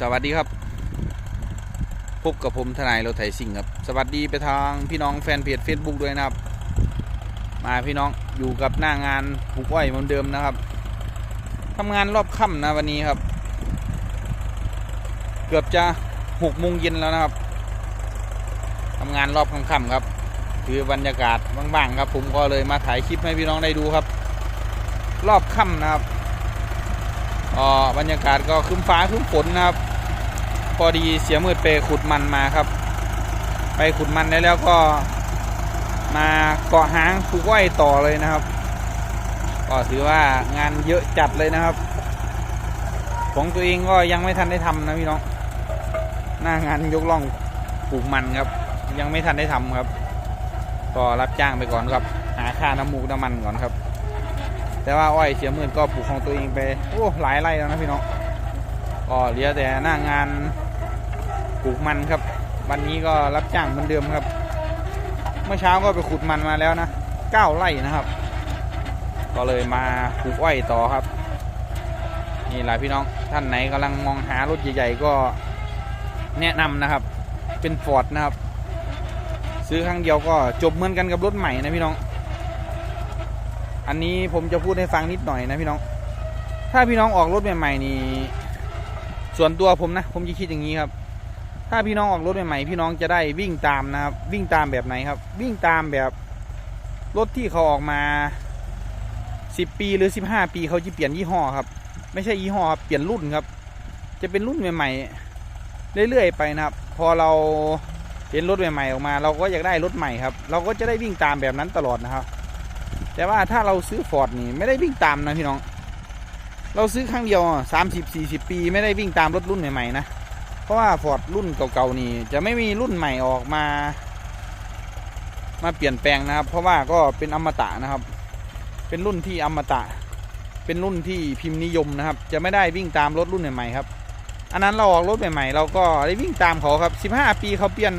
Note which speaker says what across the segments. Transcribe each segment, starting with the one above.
Speaker 1: สวัสดีครับ พบกับผมทนายรถไถสิ่งครับ สวัสดีไปทางพี่น้องแฟนเพจ Facebook ด้วยนะครับ มาพี่น้องอยู่กับหน้างานปลูกอ้อยเหมือนเดิมนะครับทำงานรอบค่ำนะวันนี้ครับ เกือบจะหกโมงเย็นแล้วนะครับทำงานรอบค่ำๆครับ คือบรรยากาศบ้างๆครับ ผมก็เลยมาถ่ายคลิปให้พี่น้องได้ดูครับ รอบค่ำนะครับ บรรยากาศก็คึ้มฟ้าคึ้มฝนนะครับ พอดีเสียมืดไปขุดมันมาครับ ไปขุดมันได้แล้วก็มาเกาะหางปลูกอ้อยต่อเลยนะครับ ก็ถือว่างานเยอะจัดเลยนะครับ ของตัวเองก็ยังไม่ทันได้ทำนะพี่น้อง หน้างานยกล่องปลูกมันครับ ยังไม่ทันได้ทำครับ ก็รับจ้างไปก่อนครับ หาค่าน้ำมูกน้ำมันก่อนครับ แต่ว่าอ้อยเสียหมื่นก็ปลูกของตัวเองไปโอ้หลายไร่แล้วนะพี่น้องก็เหลือแต่หน้างานปลูกมันครับ วันนี้ก็รับจ้างเหมือนเดิมครับ เมื่อเช้าก็ไปขุดมันมาแล้วนะเก้าไร่นะครับ ก็เลยมาปลูกอ้อยต่อครับ นี่หละพี่น้องท่านไหนกำลังมองหารถใหญ่ๆก็แนะนำนะครับ เป็นฟอร์ดนะครับ ซื้อครั้งเดียวก็จบเหมือนกันกับรถใหม่นะพี่น้อง อันนี้ผมจะพูดให้ฟังนิดหน่อยนะพี่น้อง ถ้าพี่น้องออกรถใหม่ๆนี่ ส่วนตัวผมนะ ผมจะคิดอย่างนี้ครับ ถ้าพี่น้องออกรถใหม่ๆพี่น้องจะได้วิ่งตามนะครับ วิ่งตามแบบไหนครับ วิ่งตามแบบรถที่เขาออกมา 10 ปีหรือ 15 ปีเขาจะเปลี่ยนยี่ห้อครับ ไม่ใช่ยี่ห้อครับ เปลี่ยนรุ่นครับ จะเป็นรุ่นใหม่ๆ เรื่อยๆไปนะครับ พอเราเห็นรถใหม่ๆออกมา เราก็อยากได้รถใหม่ครับ เราก็จะได้วิ่งตามแบบนั้นตลอดนะครับ แต่ว่าถ้าเราซื้อฟอร์ดนี่ไม่ได้วิ่งตามนะพี่น้อง เราซื้อครั้งเดียวสามสิบสี่สิบปี ไม่ได้วิ่งตามรถรุ่นใหม่ๆนะ เพราะว่าฟอร์ดรุ่นเก่าๆนี่จะไม่มีรุ่นใหม่ออกมา มาเปลี่ยนแปลงนะครับ เพราะว่าก็เป็นอมตะนะครับ เป็นรุ่นที่อมตะ เป็นรุ่นที่พิมพ์นิยมนะครับ จะไม่ได้วิ่งตามรถรุ่นใหม่ๆครับ อันนั้นเราออกรถใหม่ๆ เราก็ได้วิ่งตามเขาครับสิบห้าปีเขาเปลี่ยน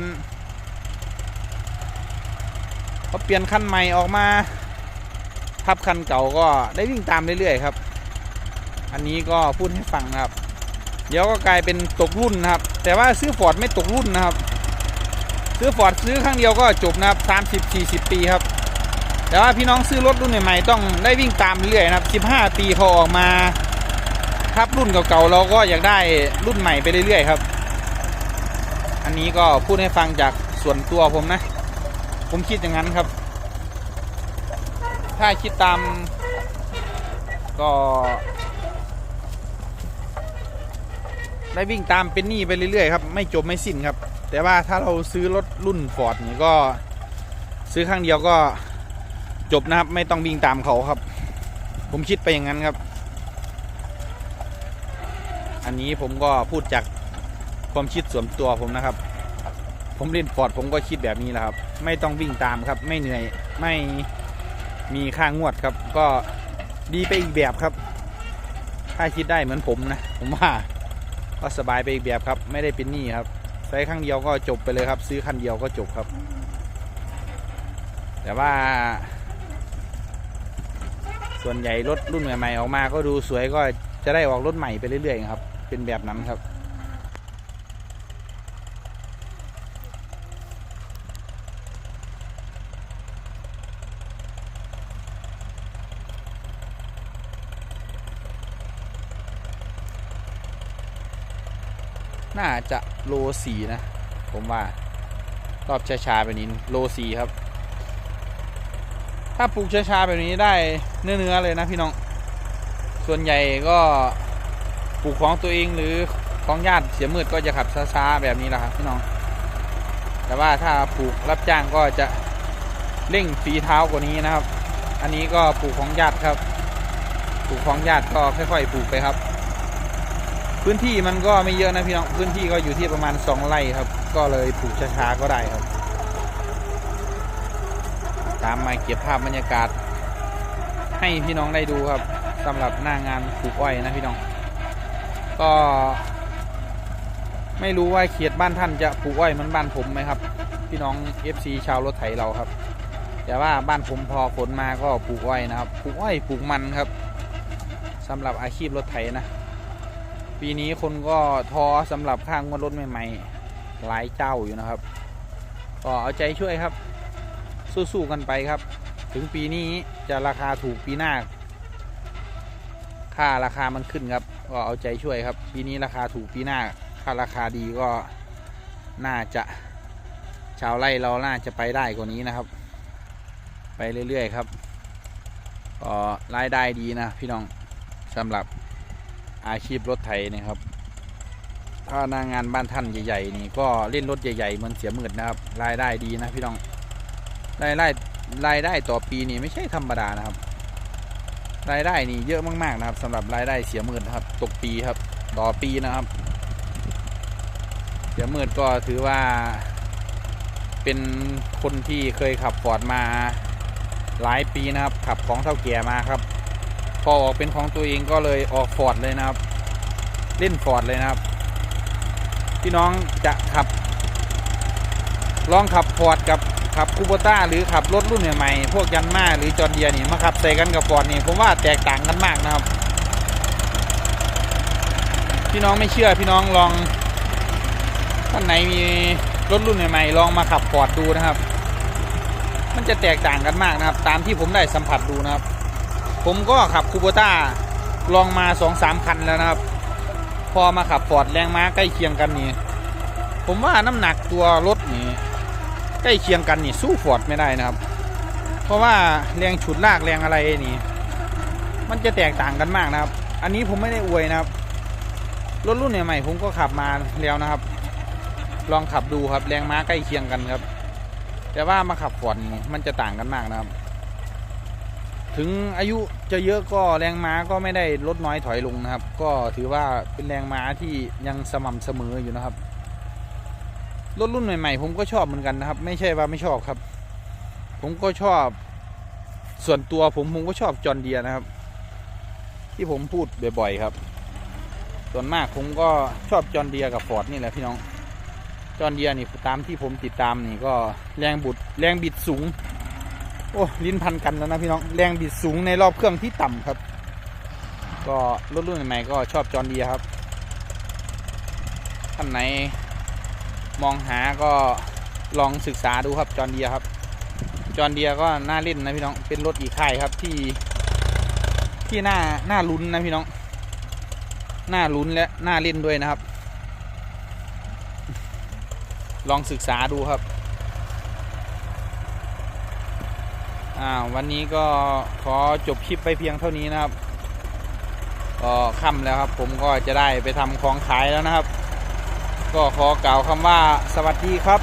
Speaker 1: เขาเปลี่ยนคันใหม่ออกมา ทับคันเก่าก็ได้วิ่งตามเรื่อยๆครับ อันนี้ก็พูดให้ฟังนะครับ เดี๋ยวก็กลายเป็นตกรุ่นนะครับ แต่ว่าซื้อฟอร์ดไม่ตกรุ่นนะครับ ซื้อฟอร์ดซื้อครั้งเดียวก็จบนะครับสามสิบสี่สิบปีครับ แต่ว่าพี่น้องซื้อรถรุ่นใหม่ๆต้องได้วิ่งตามเรื่อยๆนะครับสิบห้าปีพอออกมาทับรุ่นเก่าๆเราก็อยากได้รุ่นใหม่ไปเรื่อยๆครับ อันนี้ก็พูดให้ฟังจากส่วนตัวผมนะ ผมคิดอย่างนั้นครับ ถ้าคิดตามก็ได้วิ่งตามเป็นหนี้ไปเรื่อยๆครับไม่จบไม่สิ้นครับ แต่ว่าถ้าเราซื้อรถรุ่นฟอร์ดนี่ก็ซื้อครั้งเดียวก็จบนะครับ ไม่ต้องวิ่งตามเขาครับ ผมคิดไปอย่างนั้นครับ อันนี้ผมก็พูดจากความคิดส่วนตัวผมนะครับ ผมเล่นฟอร์ดผมก็คิดแบบนี้แหละครับ ไม่ต้องวิ่งตามครับ ไม่เหนื่อยไม่ มีค่างวดครับ ก็ดีไปอีกแบบครับ ถ้าคิดได้เหมือนผมนะ ผมว่าก็สบายไปอีกแบบครับ ไม่ได้เป็นหนี้ครับใช้ครั้งเดียวก็จบไปเลยครับ ซื้อคันเดียวก็จบครับ แต่ว่า ส่วนใหญ่รถรุ่นใหม่ๆออกมาก็ดูสวยก็จะได้ออกรถใหม่ไปเรื่อยๆครับ เป็นแบบนั้นครับ น่าจะโลสีนะ ผมว่า รอบช้าๆแบบนี้โลสีครับ ถ้าปลูกช้าๆแบบนี้ได้เนื้อๆเลยนะพี่น้อง ส่วนใหญ่ก็ปลูกของตัวเองหรือของญาติเสียมืดก็จะขับช้าๆแบบนี้แหละครับพี่น้อง แต่ว่าถ้าปลูกรับจ้างก็จะเร่งฝีเท้ากว่านี้นะครับ อันนี้ก็ปลูกของญาติครับ ปลูกของญาติก็ค่อยๆปลูกไปครับ พื้นที่มันก็ไม่เยอะนะพี่น้องพื้นที่ก็อยู่ที่ประมาณสองไร่ครับ ก็เลยปลูกช้าๆก็ได้ครับ ตามมาเก็บภาพบรรยากาศ ให้พี่น้องได้ดูครับสำหรับหน้างานปลูกอ้อยนะพี่น้อง ก็ ไม่รู้ว่าเขตบ้านท่านจะปลูกอ้อยเหมันบ้านผมไหมครับ พี่น้อง FC ชาวรถไถเราครับ แต่ว่าบ้านผมพอฝนมาก็ปลูกอ้อยนะครับปลูกอ้อยปลูกมันครับสำหรับอาชีพรถไถนะ ปีนี้คนก็ท้อสำหรับค่างวดรถใหม่ๆ หลายเจ้าอยู่นะครับ ก็เอาใจช่วยครับ สู้ๆกันไปครับ ถึงปีนี้จะราคาถูกปีหน้า ค่าราคามันขึ้นครับ ก็เอาใจช่วยครับ ปีนี้ราคาถูกปีหน้า ค่าราคาดีก็น่าจะชาวไร่เราน่าจะไปได้กว่านี้นะครับ ไปเรื่อยๆครับก็รายได้ดีนะพี่น้องสำหรับ อาชีพรถไถนะครับ ถ้าหนางานบ้านท่านใหญ่ๆนี่ก็เล่นรถใหญ่ๆเหมือนเสียหมื่นนะครับ รายได้ดีนะพี่น้องรายได้รายได้ต่อปีนี่ไม่ใช่ธรรมดานะครับ รายได้นี่เยอะมากๆนะครับสำหรับรายได้เสียหมื่นนะครับ ตกปีครับ ต่อปีนะครับ เสียหมื่นก็ถือว่า เป็นคนที่เคยขับฟอร์ดมาหลายปีนะครับ ขับของเท่าแก่มาครับ พอออกเป็นของตัวเองก็เลยออกฟอร์ดเลยนะครับ เล่นฟอร์ดเลยนะครับ พี่น้องจะขับ ลองขับฟอร์ดกับขับคูโบต้าหรือขับรถรุ่นใหม่ๆพวกยันมาหรือจอร์เดียนี่มาขับใส่กันกับฟอร์ดนี่ผมว่าแตกต่างกันมากนะครับ พี่น้องไม่เชื่อพี่น้องลองท่านไหนมีรถรุ่นใหม่ๆลองมาขับฟอร์ดดูนะครับ มันจะแตกต่างกันมากนะครับ ตามที่ผมได้สัมผัสดูนะครับ ผมก็ขับคูโบต้าลองมาสองสามคันแล้วนะครับ พอมาขับฟอร์ดแรงม้าใกล้เคียงกันนี่ผมว่าน้ำหนักตัวรถนี่ใกล้เคียงกันนี่สู้ฟอร์ดไม่ได้นะครับ เพราะว่าแรงฉุดลากแรงอะไรนี่มันจะแตกต่างกันมากนะครับ อันนี้ผมไม่ได้อวยนะครับ รถรุ่นใหม่ๆผมก็ขับมาแล้วนะครับ ลองขับดูครับแรงม้าใกล้เคียงกันครับ แต่ว่ามาขับฟอร์ดนี่มันจะต่างกันมากนะครับ ถึงอายุจะเยอะก็แรงม้าก็ไม่ได้ลดน้อยถอยลงนะครับ ก็ถือว่าเป็นแรงม้าที่ยังสม่ำเสมออยู่นะครับรถรุ่นใหม่ๆ ผมก็ชอบเหมือนกันนะครับ ไม่ใช่ว่าไม่ชอบครับ ผมก็ชอบส่วนตัวผมผมก็ชอบจอร์นเดียนะครับ ที่ผมพูดบ่อยๆครับ ส่วนมากผมก็ชอบจอร์นเดียกับฟอร์ดนี่แหละพี่น้องจอร์นเดียนี่ตามที่ผมติดตามนี่ก็แรงบุดแรงบิดสูง โอ้ลิ้นพันกันแล้วนะพี่น้องแรงบิดสูงในรอบเครื่องที่ต่ำครับ ก็รถรุ่นใหม่ก็ชอบจอนเดียครับท่านไหนมองหาก็ลองศึกษาดูครับจอนเดียครับ จอนเดียก็น่าเล่นนะพี่น้องเป็นรถอีกค่ายครับที่ที่น่าน่าลุ้นนะพี่น้องน่าลุ้นและน่าเล่นด้วยนะครับ ลองศึกษาดูครับ อ่าวันนี้ก็ขอจบคลิปไปเพียงเท่านี้นะครับก็ค่ำแล้วครับ ผมก็จะได้ไปทำของขายแล้วนะครับ ก็ขอกล่าวคำว่าสวัสดีครับ